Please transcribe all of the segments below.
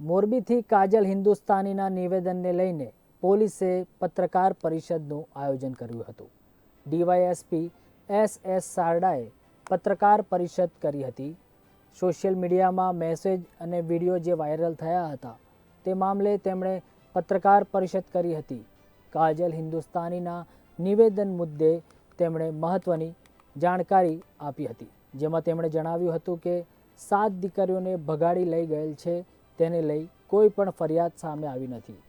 મોરબીથી કાજલ હિન્દુસ્તાનીના નિવેદનને લઈને પોલીસે પત્રકાર પરિષદનું આયોજન કર્યું હતું. ડીવાયએસપી એસ એસ સારડાએ પત્રકાર પરિષદ કરી હતી. સોશિયલ મીડિયામાં મેસેજ અને વીડિયો જે વાયરલ થયા હતા, તે મામલે તેમણે પત્રકાર પરિષદ કરી હતી. કાજલ હિન્દુસ્તાનીના નિવેદન મુદ્દે તેમણે મહત્ત્વની જાણકારી આપી હતી, જેમાં તેમણે જણાવ્યું હતું કે, સાત દીકરીઓને ભગાડી લઈ ગયેલ છે તેને લઈ કોઈ પણ ફરિયાદ સામે આવી નથી.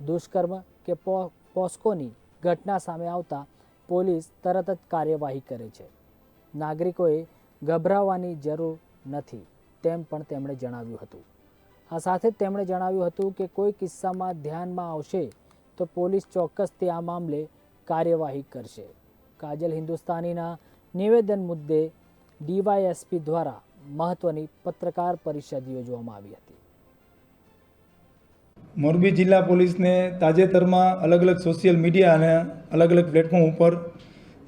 દુષ્કર્મ કે પોસ્કોની ઘટના સામે આવતા પોલીસ તરત જ કાર્યવાહી કરે છે. નાગરિકોએ ગભરાવાની જરૂર નથી તેમ પણ તેમણે જણાવ્યું હતું. આ સાથે જ તેમણે જણાવ્યું હતું કે કોઈ કિસ્સામાં ધ્યાનમાં આવશે તો પોલીસ ચોક્કસથી આ મામલે કાર્યવાહી કરશે. કાજલ હિન્દુસ્તાનીના નિવેદન મુદ્દે ડીવાયએસપી દ્વારા મહત્વની પત્રકાર પરિષદ યોજવામાં આવી હતી. મોરબી જિલ્લા પોલીસને તાજેતરમાં અલગ અલગ સોશિયલ મીડિયા અને અલગ અલગ પ્લેટફોર્મ ઉપર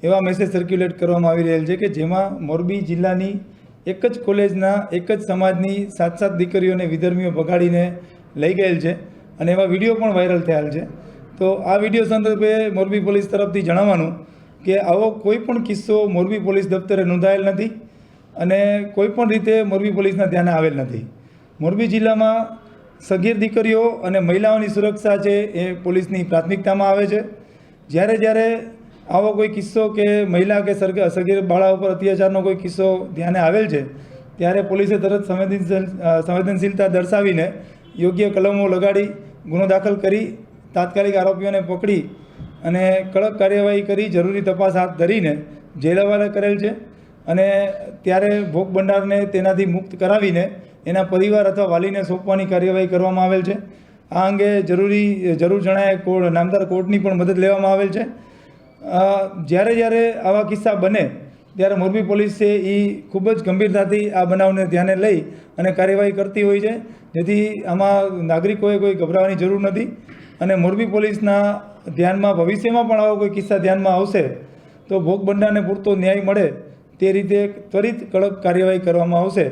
એવા મેસેજ સર્ક્યુલેટ કરવામાં આવી રહેલ છે કે જેમાં મોરબી જિલ્લાની એક જ કોલેજના એક જ સમાજની સાત સાત દીકરીઓને વિધર્મીઓ ભગાડીને લઈ ગયેલ છે અને એવા વીડિયો પણ વાયરલ થયેલ છે. તો આ વીડિયો સંદર્ભે મોરબી પોલીસ તરફથી જણાવવાનું કે આવો કોઈ પણ કિસ્સો મોરબી પોલીસ દફતરે નોંધાયેલ નથી અને કોઈ પણ રીતે મોરબી પોલીસના ધ્યાને આવેલ નથી. મોરબી જિલ્લામાં સગીર દીકરીઓ અને મહિલાઓની સુરક્ષા છે એ પોલીસની પ્રાથમિકતામાં આવે છે. જ્યારે જ્યારે આવો કોઈ કિસ્સો કે મહિલા કે સરગ, સગીર બાળા ઉપર અત્યાચારનો કોઈ કિસ્સો ધ્યાને આવેલ છે, ત્યારે પોલીસે તરત સંવેદનશીલ સંવેદનશીલતા દર્શાવીને યોગ્ય કલમો લગાડી, ગુનો દાખલ કરી, તાત્કાલિક આરોપીઓને પકડી અને કડક કાર્યવાહી કરી, જરૂરી તપાસ હાથ ધરીને જેલ કરેલ છે અને ત્યારે ભોગ ભંડારને તેનાથી મુક્ત કરાવીને એના પરિવાર અથવા વાલીને સોંપવાની કાર્યવાહી કરવામાં આવેલ છે. આ અંગે જરૂરી, જરૂર જણાય કોર્ટ નામદાર કોર્ટની પણ મદદ લેવામાં આવેલ છે. જ્યારે જ્યારે આવા કિસ્સા બને, ત્યારે મોરબી પોલીસે એ ખૂબ જ ગંભીરતાથી આ બનાવને ધ્યાને લઈ અને કાર્યવાહી કરતી હોય છે. જેથી આમાં નાગરિકોએ કોઈ ગભરાવાની જરૂર નથી અને મોરબી પોલીસના ધ્યાનમાં, ભવિષ્યમાં પણ આવો કોઈ કિસ્સા ધ્યાનમાં આવશે, તો ભોગ બંડાને પૂરતો ન્યાય મળે તે રીતે ત્વરિત કડક કાર્યવાહી કરવામાં આવશે.